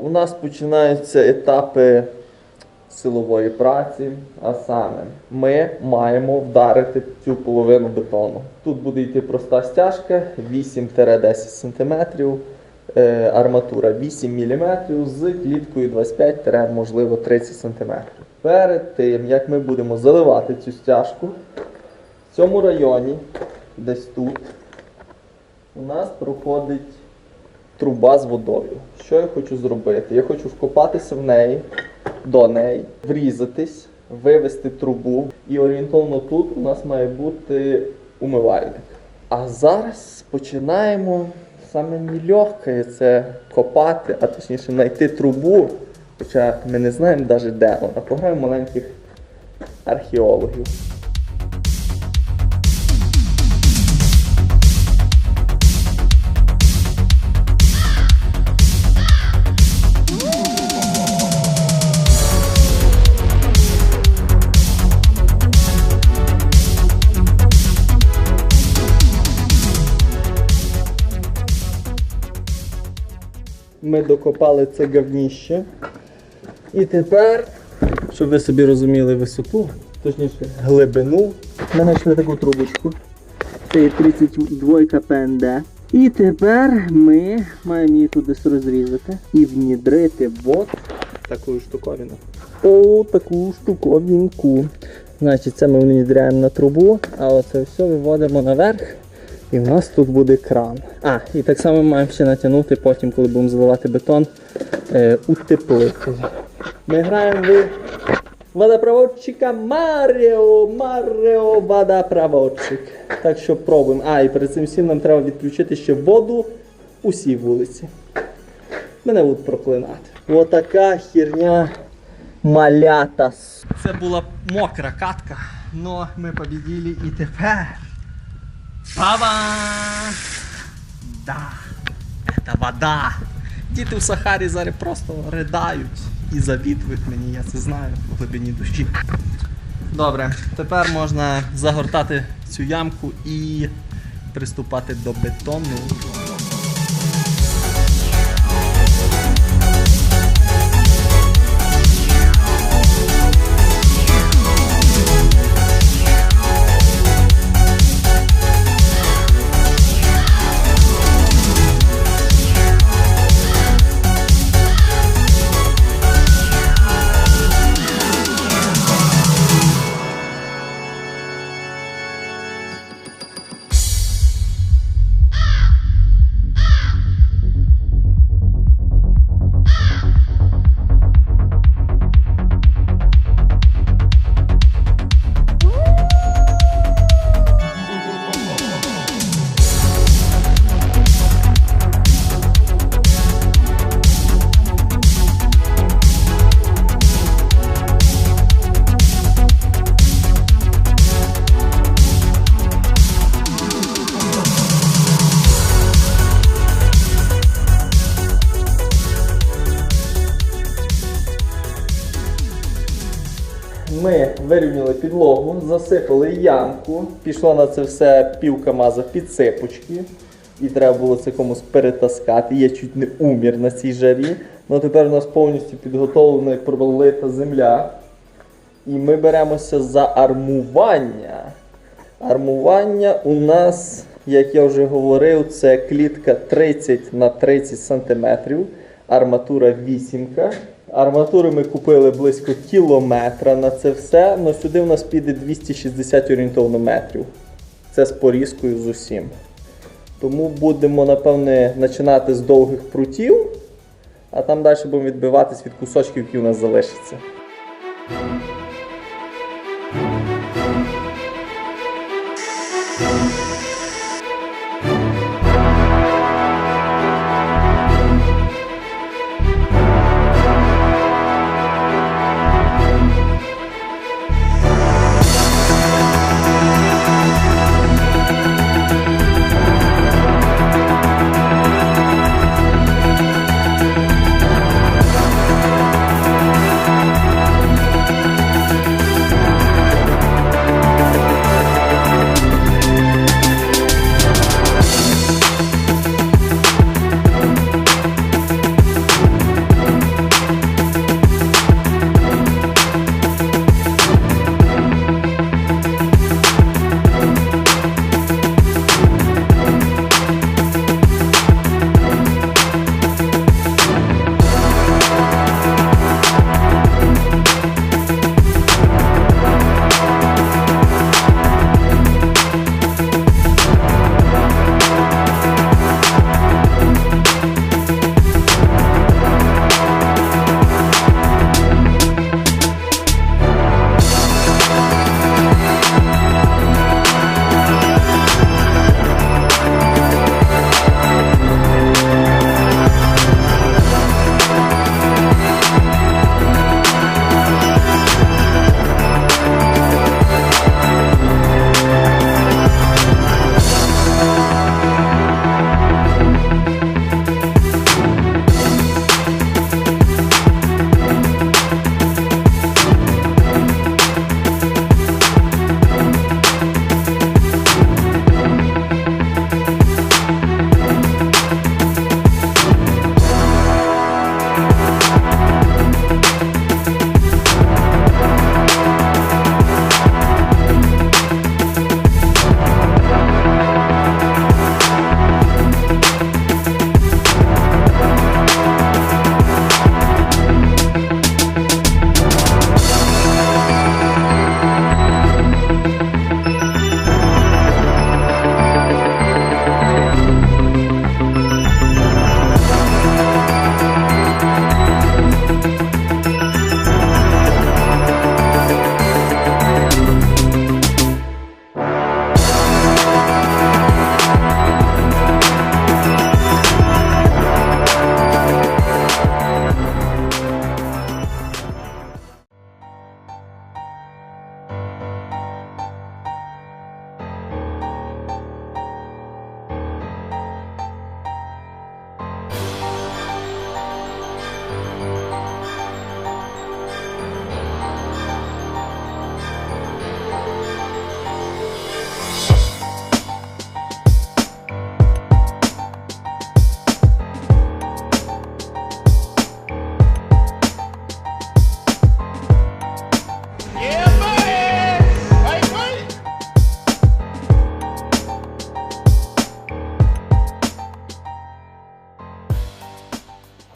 у нас починаються етапи силової праці, а саме ми маємо вдарити цю половину бетону. Тут буде йти проста стяжка 8-10 см, е, арматура 8 мм з кліткою 25 можливо 30 см. Перед тим, як ми будемо заливати цю стяжку, в цьому районі, десь тут, у нас проходить труба з водою. Що я хочу зробити? Я хочу вкопатися в неї, до неї, врізатись, вивести трубу. І орієнтовно тут у нас має бути умивальник. А зараз починаємо саме нелегке це копати, а точніше знайти трубу. Хоча ми не знаємо навіть де вона. Пограємо маленьких археологів. Ми докопали це говніще. І тепер, щоб ви собі розуміли висоту, точніше глибину, ми знайшли таку трубочку. Це є 32 ПНД. І тепер ми маємо її тут десь розрізати і внідрити в таку штуковину. О, таку штуковинку. Значить, це ми внідряємо на трубу, а оце все виводимо наверх. І в нас тут буде кран. А, і так само маємо ще натягнути потім, коли будемо заливати бетон, е, утеплитель. Ми граємо в водопроводчика Маріо, Маріо водопроводчик. Так що пробуємо. А, і перед цим всім нам треба відключити ще воду усій вулиці. Мене будуть проклинати. Отака херня малята. Це була мокра катка, але ми побіділи і тепер. Баба! Да, это вода. Діти в Сахарі зараз просто ридають і завітують мені, я це знаю в глибині душі. Добре, тепер можна загортати цю ямку і приступати до бетону. Засипали ямку, пішло на це все пів камаза підсипочки. І треба було це комусь перетаскати. Я чуть не умір на цій жарі. Ну тепер у нас повністю підготовлена і пролита земля. І ми беремося за армування. Армування у нас, як я вже говорив, це клітка 30 на 30 см, арматура 8. Арматури ми купили близько кілометра на це все, але сюди в нас піде 260 орієнтовно метрів. Це з порізкою з усім. Тому будемо, напевне, починати з довгих прутів, а там далі будемо відбиватись від кусочків, які у нас залишаться.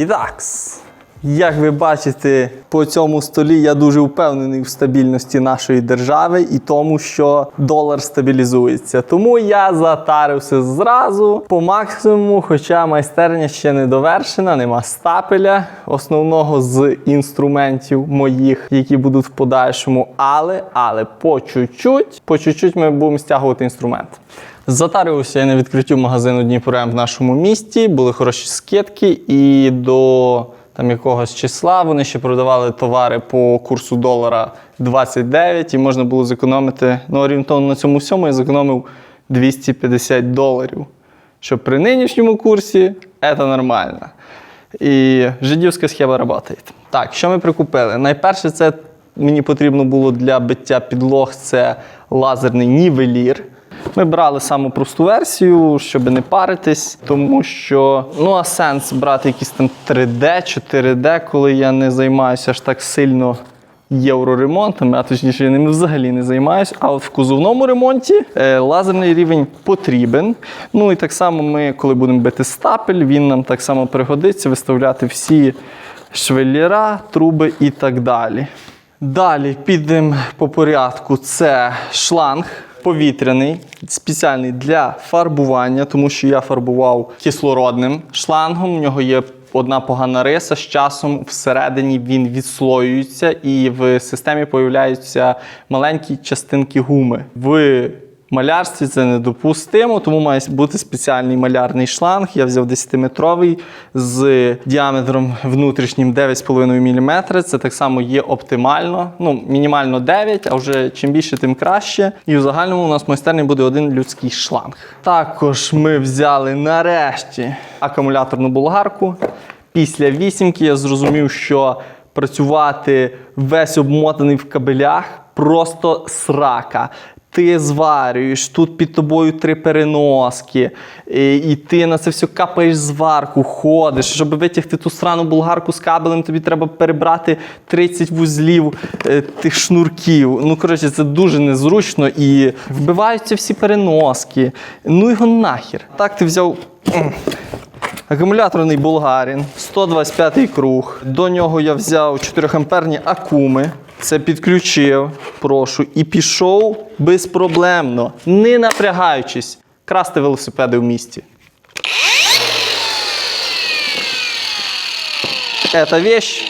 І такс. Як ви бачите, по цьому столі я дуже впевнений в стабільності нашої держави і тому, що долар стабілізується. Тому я затарився зразу по максимуму, хоча майстерня ще не довершена, нема стапеля основного з інструментів моїх, які будуть в подальшому. Але, але по чуть-чуть, по чуть-чуть ми будемо стягувати інструмент. Затарювався я на відкриттю магазину Дніпрем в нашому місті. Були хороші скидки, і до там якогось числа вони ще продавали товари по курсу долара 29, і можна було зекономити. Ну, орієнтовно на цьому всьому я зекономив 250 доларів. Що при нинішньому курсі це нормально. І жидівська схема працює. Так, що ми прикупили? Найперше, це мені потрібно було для биття підлог це лазерний нівелір. Ми брали саму просту версію, щоб не паритись, тому що ну а сенс брати якісь там 3D, 4D, коли я не займаюся аж так сильно євроремонтами, а точніше я ними взагалі не займаюся. А от в кузовному ремонті е, лазерний рівень потрібен. Ну і так само ми, коли будемо бити стапель, він нам так само пригодиться виставляти всі швеллера, труби і так далі. Далі підемо по порядку. Це шланг повітряний, спеціальний для фарбування, тому що я фарбував кислородним шлангом. У нього є одна погана риса. З часом всередині він відслоюється і в системі появляються маленькі частинки гуми. В малярстві це недопустимо, тому має бути спеціальний малярний шланг. Я взяв 10-метровий з діаметром внутрішнім 9,5 мм. Це так само є оптимально. Ну, мінімально 9, а вже чим більше, тим краще. І в загальному у нас в майстерні буде один людський шланг. Також ми взяли нарешті акумуляторну болгарку. Після вісімки я зрозумів, що працювати весь обмотаний в кабелях просто срака. Ти зварюєш, тут під тобою три переноски, і, і ти на це все капаєш зварку, ходиш. Щоб витягти ту срану болгарку з кабелем, тобі треба перебрати 30 вузлів е, тих шнурків. Ну, коротше, це дуже незручно і вбиваються всі переноски. Ну його нахер. Так ти взяв. Акумуляторний Булгарін, 125 круг. До нього я взяв 4-амперні акуми. Це підключив, прошу, і пішов безпроблемно, не напрягаючись, красти велосипеди в місті. Эта вещь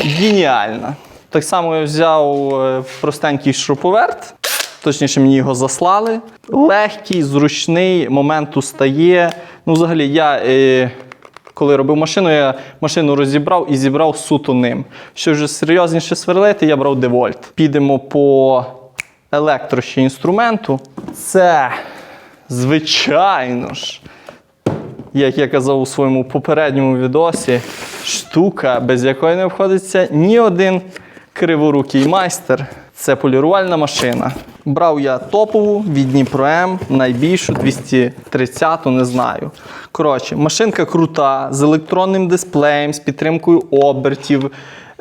геніальна. Так само я взяв е, простенький шуруповерт, точніше, мені його заслали. Легкий, зручний, моменту стає. Ну, взагалі, я. Коли робив машину, я машину розібрав і зібрав суто ним. Що вже серйозніше сверлити, я брав девольт. Підемо по електро ще інструменту. Це, звичайно ж, як я казав у своєму попередньому відосі, штука, без якої не обходиться ні один криворукий майстер. Це полірувальна машина. Брав я топову від Дніпро М, найбільшу 230, не знаю. Коротше, машинка крута, з електронним дисплеєм, з підтримкою обертів.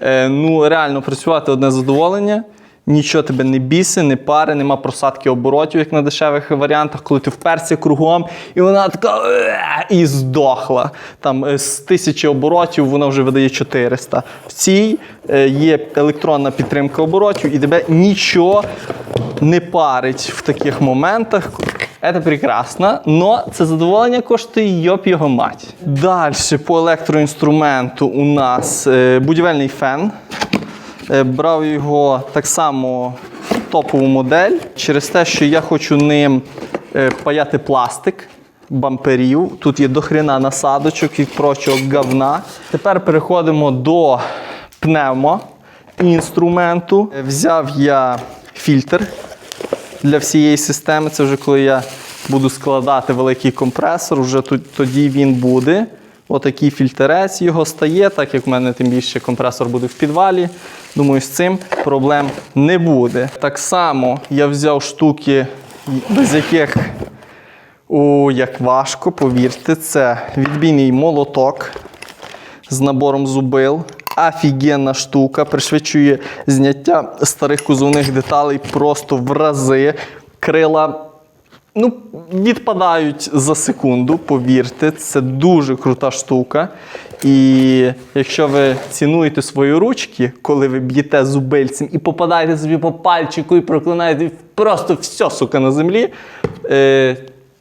Е, ну, реально працювати одне задоволення. Нічого тебе не біси, не пари, нема просадки оборотів, як на дешевих варіантах, коли ти вперся кругом, і вона така «Е!» і здохла. Там е, з тисячі оборотів вона вже видає 400. В цій е, є електронна підтримка оборотів, і тебе нічого не парить в таких моментах. Це прекрасно, но це задоволення коштує йоп його мать. Далі по електроінструменту у нас будівельний фен. Е, Брав його так само топову модель через те, що я хочу ним е, паяти пластик бамперів. Тут є дохрена насадочок і прочого говна. Тепер переходимо до пневмо інструменту. Е, Взяв я фільтр для всієї системи. Це вже коли я буду складати великий компресор, вже тоді він буде. Отакий фільтрець його стає, так як в мене тим більше компресор буде в підвалі. Думаю, з цим проблем не буде. Так само я взяв штуки, без яких о, як важко, повірте, це відбійний молоток з набором зубил. Офігенна штука, пришвидшує зняття старих кузовних деталей просто в рази. Крила ну, відпадають за секунду, повірте, це дуже крута штука. І якщо ви цінуєте свої ручки, коли ви б'єте зубильцем і попадаєте собі по пальчику і проклинаєте просто все, сука, на землі, е,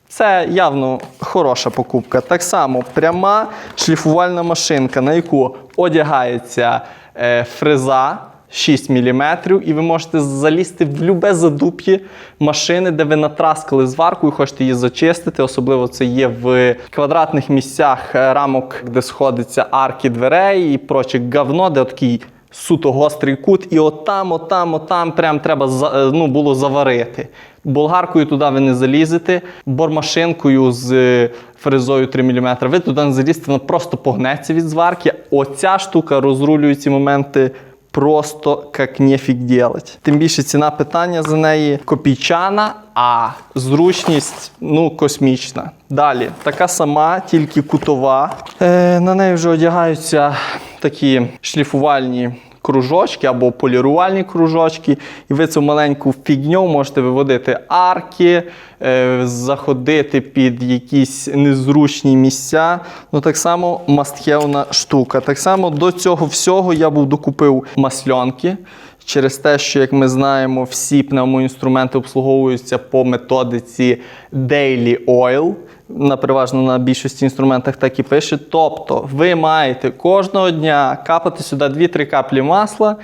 це явно хороша покупка. Так само пряма шліфувальна машинка, на яку одягається е, фреза. 6 мм, і ви можете залізти в любе задуп'ї машини, де ви натраскали зварку і хочете її зачистити. Особливо це є в квадратних місцях е, рамок, де сходяться арки дверей і проче говно, де такий суто гострий кут, і отам, отам, отам прям треба е, ну, було заварити. Болгаркою туди ви не залізете, бормашинкою з е, фрезою 3 мм ви туди не залізете, воно просто погнеться від зварки. Оця штука розрулює ці моменти просто як нефіг делать. Тим більше ціна питання за неї копійчана, а зручність ну, космічна. Далі, така сама, тільки кутова. Е, на неї вже одягаються такі шліфувальні кружочки або полірувальні кружочки, і ви цю маленьку фігню можете виводити арки, е, заходити під якісь незручні місця. Ну так само мастхевна штука. Так само до цього всього я був докупив масльонки. Через те, що, як ми знаємо, всі пневмоінструменти обслуговуються по методиці Daily Oil. На переважно на більшості інструментах так і пише. Тобто ви маєте кожного дня капати сюди 2-3 каплі масла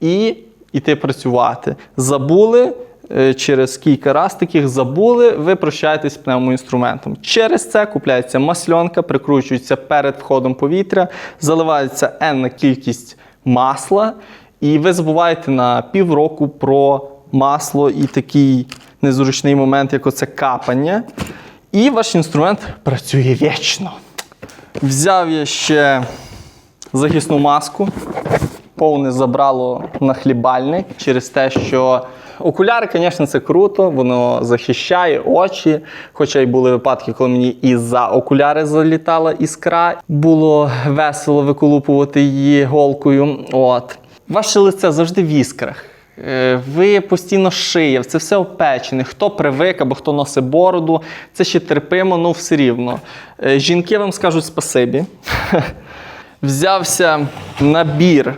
і йти працювати. Забули. е, Через кілька раз таких забули, ви прощаєтесь з пневмоінструментом. Через це купляється масльонка, прикручується перед входом повітря, заливається енна кількість масла, і ви забуваєте на півроку про масло і такий незручний момент, як оце капання. І ваш інструмент працює вічно. Взяв я ще захисну маску. Повне забрало на хлібальник через те, що окуляри, звісно, це круто, воно захищає очі. Хоча й були випадки, коли мені і за окуляри залітала іскра. Було весело виколупувати її голкою. От. Ваше лице завжди в іскрах. Е, Ви постійно шиє, це все опечене. Хто привик або хто носить бороду, це ще терпимо, ну все рівно. Е, Жінки вам скажуть спасибі. Взявся набір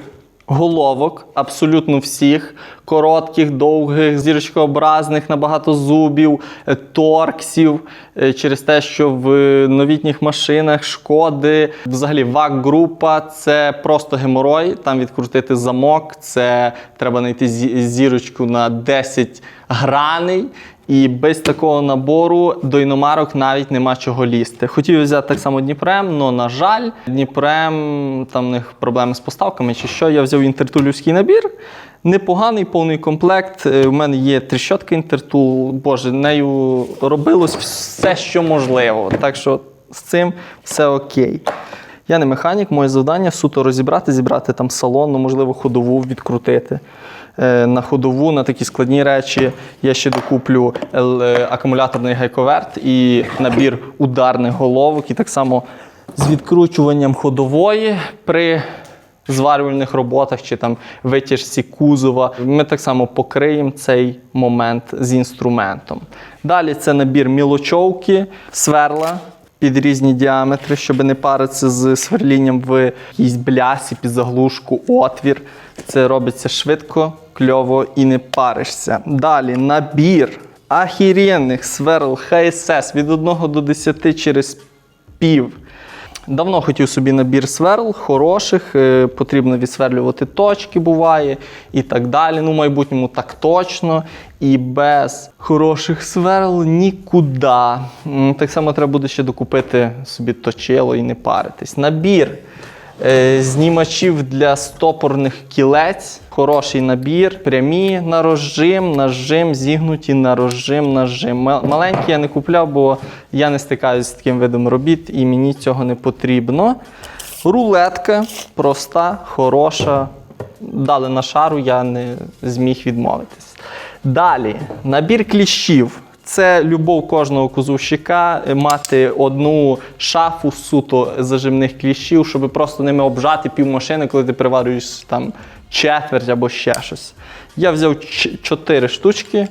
головок, абсолютно всіх, коротких, довгих, зірочкообразних, набагато зубів, е, торксів, е, через те, що в новітніх машинах шкоди, взагалі ВАК-група це просто геморой. Там відкрутити замок, це треба знайти зірочку на 10 граней. І без такого набору до іномарок навіть нема чого лізти. Хотів взяти так само Дніпрем, але на жаль, Дніпрем там в них проблеми з поставками чи що. Я взяв інтертулівський набір. Непоганий повний комплект. Е, У мене є тріщотка інтертул. Боже, нею робилось все, що можливо. Так що з цим все окей. Я не механік, моє завдання суто розібрати, зібрати там салон, ну, можливо, ходову відкрутити. Е, На ходову, на такі складні речі я ще докуплю е, акумуляторний гайковерт і набір ударних головок, і так само з відкручуванням ходової при зварювальних роботах чи там витяжці кузова. Ми так само покриємо цей момент з інструментом. Далі це набір мілочовки, сверла під різні діаметри, щоб не паритися з сверлінням в якійсь блясі, під заглушку, отвір. Це робиться швидко, кльово і не паришся. Далі набір ахіренних сверл ХСС від 1 до 10 через пів. Давно хотів собі набір сверл, хороших, е, потрібно відсверлювати точки, буває, і так далі. Ну, в майбутньому так точно. І без хороших сверл нікуди. Так само треба буде ще докупити собі точило і не паритись. Набір знімачів для стопорних кілець. Хороший набір, прямі на розжим, нажим, зігнуті на розжим, нажим. Маленькі я не купляв, бо я не стикаюся з таким видом робіт і мені цього не потрібно. Рулетка проста, хороша. Дали на шару, я не зміг відмовитись. Далі, набір кліщів. Це любов кожного козувщика е, мати одну шафу суто зажимних кліщів, щоб просто ними обжати півмашини, коли ти приварюєш там четверть або ще щось. Я взяв чотири штучки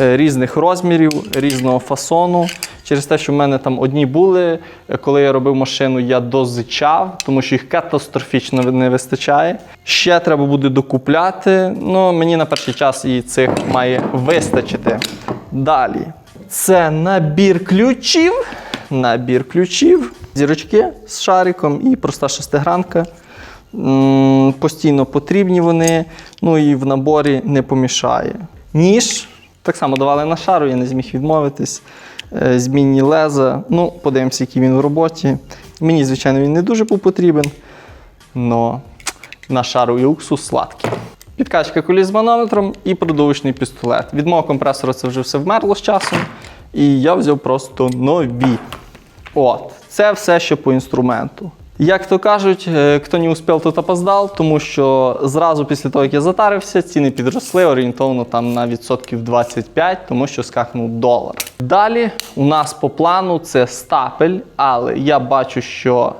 е, різних розмірів, різного фасону. Через Через те, що в мене там одні були, е, коли я робив машину, я дозичав, тому що їх катастрофічно не вистачає. Ще треба буде докупляти. Ну, мені на перший час і цих має вистачити. Далі. Це набір ключів. Набір ключів, зірочки з шариком і проста шестигранка. Постійно потрібні вони, ну і в наборі не помішає. Ніж так само давали на шару, я не зміг відмовитись. Е, Змінні леза. Ну, подивимося, який він в роботі. Мені, звичайно, він не дуже був потрібен. Но на шару і уксус сладкий. Підкачка коліс з манометром і продовжний пістолет. Від мого компресора це вже все вмерло з часом. І я взяв просто нові. От, це все, що по інструменту. Як то кажуть, е, хто не успів, тот опоздав, тому що зразу після того, як я затарився, ціни підросли орієнтовно там на відсотків 25, тому що скакнув долар. Далі у нас по плану це стапель, але я бачу, що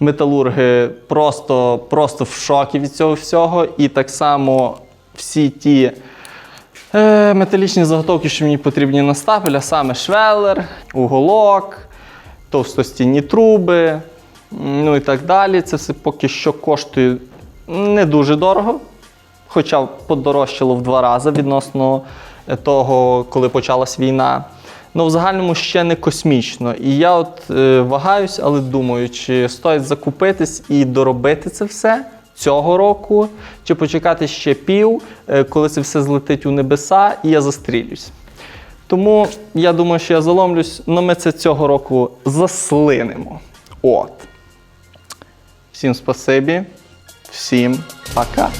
металурги просто, просто в шокі від цього всього. І так само всі ті е, металічні заготовки, що мені потрібні на стапель, а саме швелер, уголок, товстостінні труби, ну і так далі. Це все поки що коштує не дуже дорого, хоча подорожчало в два рази відносно того, коли почалась війна. Ну, в загальному ще не космічно. І я от е, вагаюсь, але думаю, чи стоїть закупитись і доробити це все цього року, чи почекати ще пів, е, коли це все злетить у небеса, і я застрілюсь. Тому я думаю, що я заломлюсь, але ми це цього року заслинемо. От. Всім спасибі, всім пока.